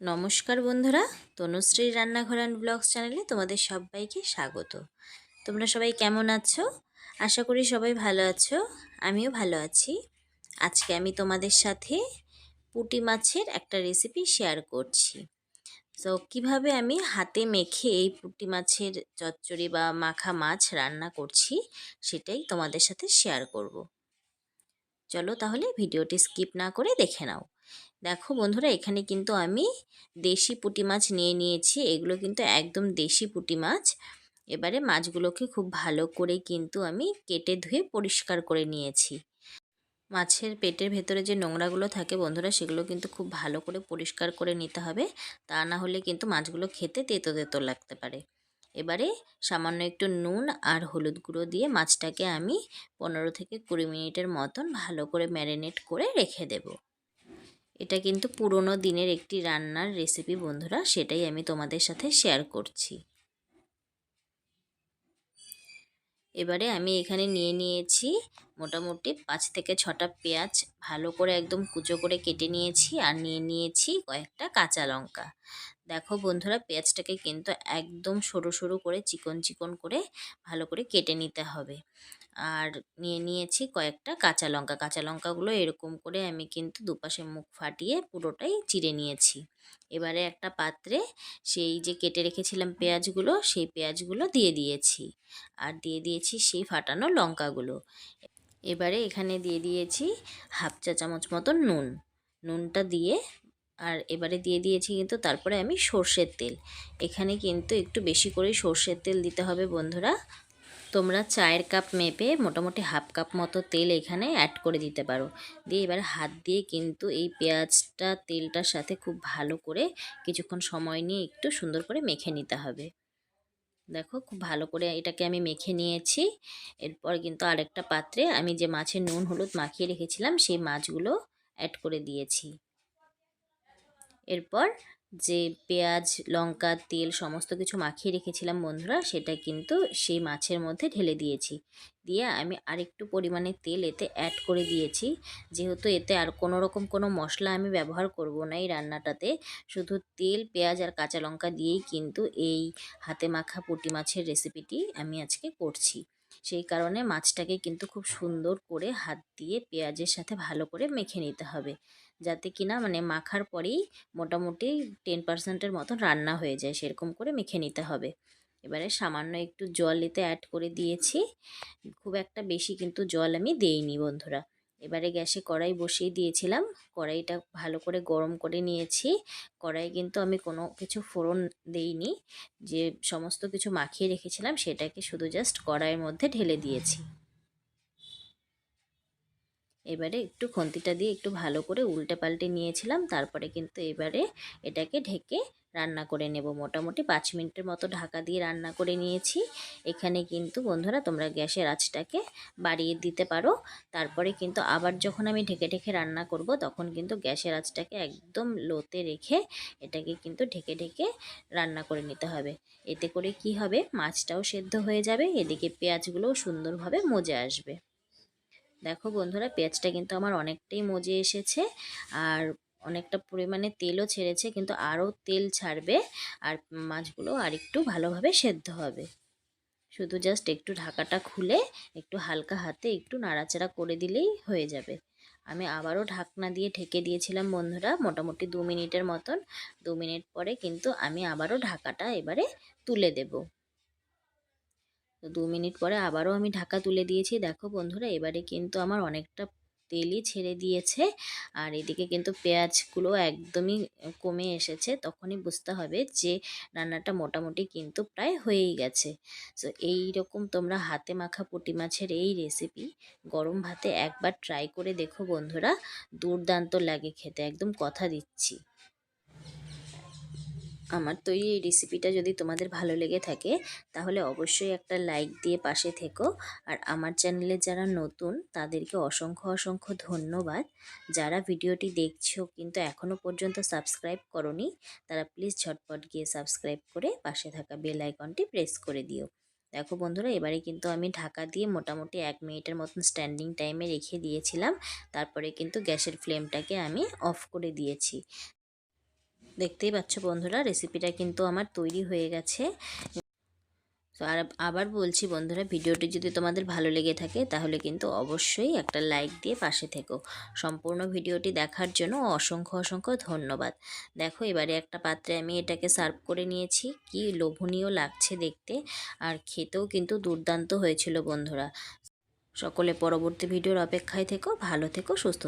নমস্কার বন্ধুরা, তনুশ্রী রান্নাঘর অ্যান্ড ব্লগস চ্যানেলে তোমাদের সবাইকে স্বাগত। তোমরা সবাই কেমন আছো? আশা করি সবাই ভালো আছো, আমিও ভালো আছি। আজকে আমি তোমাদের সাথে পুঁটি মাছের একটা রেসিপি শেয়ার করছি। তো কীভাবে আমি হাতে মেখে এই পুঁটি মাছের চচ্চড়ি বা মাখা মাছ রান্না করছি, সেটাই তোমাদের সাথে শেয়ার করব। চলো তাহলে ভিডিওটি স্কিপ না করে দেখে নাও। দেখো বন্ধুরা, এখানে কিন্তু আমি দেশি পুঁটি মাছ নিয়ে নিয়েছি। এগুলো কিন্তু একদম দেশি পুঁটি মাছ। এবারে মাছগুলোকে খুব ভালো করে কিন্তু আমি কেটে ধুয়ে পরিষ্কার করে নিয়েছি। মাছের পেটের ভেতরে যে নোংরাগুলো থাকে বন্ধুরা, সেগুলো কিন্তু খুব ভালো করে পরিষ্কার করে নিতে হবে। তা না হলে কিন্তু মাছগুলো খেতে তেতো তেতো লাগতে পারে। এবারে সামান্য একটু নুন আর হলুদ গুঁড়ো দিয়ে মাছটাকে আমি পনেরো থেকে কুড়ি মিনিটের মতন ভালো করে ম্যারিনেট করে রেখে দেবো। এটা কিন্তু পুরনো দিনের একটি রান্নার রেসিপি বন্ধুরা। সেটাই আমি তোমাদের সাথে শেয়ার করছি। এবারে আমি এখানে নিয়ে নিয়েছি মোটামুটি পাঁচ থেকে ছটা পেঁয়াজ ভালো করে একদম কুচো করে কেটে নিয়েছি আর নিয়ে নিয়েছি কয়েকটা কাঁচা লঙ্কা। দেখো বন্ধুরা, পেঁয়াজটাকে কিন্তু একদম সরু সরু করে চিকন চিকন করে ভালো করে কেটে নিতে হবে। আর নিয়ে নিয়েছি কয়েকটা কাঁচা লঙ্কা। কাঁচা লঙ্কাগুলো এরকম করে আমি কিন্তু দুপাশে মুখ ফাটিয়ে পুরোটাই চিড়ে নিয়েছি। এবারে একটা পাত্রে সেই যে কেটে রেখেছিলাম পেঁয়াজগুলো, সেই পেঁয়াজগুলো দিয়ে দিয়েছি। আর দিয়ে দিয়েছি সেই ফাটানো লঙ্কাগুলো। এবারে এখানে দিয়ে দিয়েছি হাফ চা চামচ মতন নুন। নুনটা দিয়ে আর এবারে দিয়ে দিয়েছি কিন্তু তারপরে আমি সর্ষের তেল। এখানে কিন্তু একটু বেশি করেই সর্ষের তেল দিতে হবে বন্ধুরা। তোমরা চায়ের কাপ মেপে মোটামুটি হাফ কাপ মতো তেল এখানে অ্যাড করে দিতে পারো। দিয়ে এবার হাত দিয়ে কিন্তু এই পেঁয়াজটা তেলটার সাথে খুব ভালো করে কিছুক্ষণ সময় নিয়ে একটু সুন্দর করে মেখে নিতে হবে। দেখো খুব ভালো করে এটাকে আমি মেখে নিয়েছি। এরপর কিন্তু আরেকটা পাত্রে আমি যে মাছের নুন হলুদ মাখিয়ে রেখেছিলাম, সেই মাছগুলো অ্যাড করে দিয়েছি। এরপর যে পেঁয়াজ, লঙ্কা, তেল সমস্ত কিছু মাখিয়ে রেখেছিলাম বন্ধুরা, সেটা কিন্তু সেই মাছের মধ্যে ঢেলে দিয়েছি। দিয়ে আমি আরেকটু পরিমাণে তেল এতে অ্যাড করে দিয়েছি। যেহেতু এতে আর কোনো রকম কোনো মশলা আমি ব্যবহার করব না এই রান্নাটাতে, শুধু তেল, পেঁয়াজ আর কাঁচা লঙ্কা দিয়েই কিন্তু এই হাতে মাখা পুঁটি মাছের রেসিপিটি আমি আজকে করছি। সেই কারণে মাছটাকে কিন্তু খুব সুন্দর করে হাত দিয়ে পেঁয়াজের সাথে ভালো করে মেখে নিতে হবে। যাতে কিনা মানে মাখার পরেই মোটামুটি টেন পার্সেন্টের মতন রান্না হয়ে যায়, সেরকম করে মেখে নিতে হবে। এবারে সামান্য একটু জল এতে অ্যাড করে দিয়েছি। খুব একটা বেশি কিন্তু জল আমি দেইনি বন্ধুরা। এবারে গ্যাসে কড়াই বসিয়ে দিয়েছিলাম। কড়াইটা ভালো করে গরম করে নিয়েছি। কড়াই কিন্তু আমি কোনো কিছু ফোড়ন দেইনি। যে সমস্ত কিছু মাখিয়ে রেখেছিলাম, সেটাকে শুধু জাস্ট কড়াইয়ের মধ্যে ঢেলে দিয়েছি। এবারে একটু খন্তিটা দিয়ে একটু ভালো করে উল্টে পাল্টে নিয়েছিলাম। তারপরে কিন্তু এবারে এটাকে ঢেকে রান্না করে নেব। মোটামুটি পাঁচ মিনিটের মতো ঢাকা দিয়ে রান্না করে নিয়েছি। এখানে কিন্তু বন্ধুরা তোমরা গ্যাসের আঁচটাকে বাড়িয়ে দিতে পারো। তারপরে কিন্তু আবার যখন আমি ঢেকে ঢেকে রান্না করব, তখন কিন্তু গ্যাসের আঁচটাকে একদম লোতে রেখে এটাকে কিন্তু ঢেকে ঢেকে রান্না করে নিতে হবে। এতে করে কি হবে? মাছটাও সেদ্ধ হয়ে যাবে। এদিকে পেঁয়াজগুলোও সুন্দরভাবে মজে আসবে। দেখো বন্ধুরা, পেঁয়াজটা কিন্তু আমার অনেকটাই মজে এসেছে আর অনেকটা পরিমাণে তেলও ছেড়েছে, কিন্তু আরও তেল ছাড়বে আর মাছগুলো আর একটু ভালোভাবে সেদ্ধ হবে। শুধু জাস্ট একটু ঢাকাটা খুলে একটু হালকা হাতে একটু নাড়াচাড়া করে দিলেই হয়ে যাবে। আমি আবারও ঢাকনা দিয়ে ঢেকে দিয়েছিলাম বন্ধুরা, মোটামুটি দু মিনিটের মতন। দু মিনিট পরে কিন্তু আমি আবারও ঢাকাটা এবারে তুলে দেবো। তো দু মিনিট পরে আবারও আমি ঢাকা তুলে দিয়েছি। দেখো বন্ধুরা, এবারে কিন্তু আমার অনেকটা তেলই ছেড়ে দিয়েছে আর এদিকে কিন্তু পেঁয়াজগুলো একদমই কমে এসেছে। তখনই বুঝতে হবে যে রান্নাটা মোটামুটি কিন্তু প্রায় হয়েই গেছে। সো এই রকম তোমরা হাতে মাখা পুঁটি মাছের এই রেসিপি গরম ভাতে একবার ট্রাই করে দেখো বন্ধুরা। দুর্দান্ত লাগে খেতে, একদম কথা দিচ্ছি। আমার তৈরি এই রেসিপিটা যদি তোমাদের ভালো লেগে থাকে, তাহলে অবশ্যই একটা লাইক দিয়ে পাশে থেকো। আর আমার চ্যানেলে যারা নতুন, তাদেরকে অসংখ্য অসংখ্য ধন্যবাদ। যারা ভিডিওটি দেখছ কিন্তু এখনও পর্যন্ত সাবস্ক্রাইব করনি, তারা প্লিজ ঝটপট গিয়ে সাবস্ক্রাইব করে পাশে থাকা বেল আইকনটি প্রেস করে দিও। দেখো বন্ধুরা, এবারে কিন্তু আমি ঢাকা দিয়ে মোটামুটি এক মিনিটের মতন স্ট্যান্ডিং টাইমে রেখে দিয়েছিলাম। তারপরে কিন্তু গ্যাসের ফ্লেমটাকে আমি অফ করে দিয়েছি। দেখতেই পাচ্ছ বন্ধুরা রেসিপিটা কিন্তু আমার তৈরি হয়ে গেছে। তো আর আবার বলছি বন্ধুরা, ভিডিওটি যদি তোমাদের ভালো লেগে থাকে, তাহলে কিন্তু অবশ্যই একটা লাইক দিয়ে পাশে থেকো। সম্পূর্ণ ভিডিওটি দেখার জন্য অসংখ্য অসংখ্য ধন্যবাদ। দেখো, এবারে একটা পাত্রে আমি এটাকে সার্ভ করে নিয়েছি। কি লোভনীয় লাগছে দেখতে, আর খেতেও কিন্তু দুর্দান্ত হয়েছিল বন্ধুরা। সকলে পরবর্তী ভিডিওর অপেক্ষায় থেকো, ভালো থেকো, সুস্থ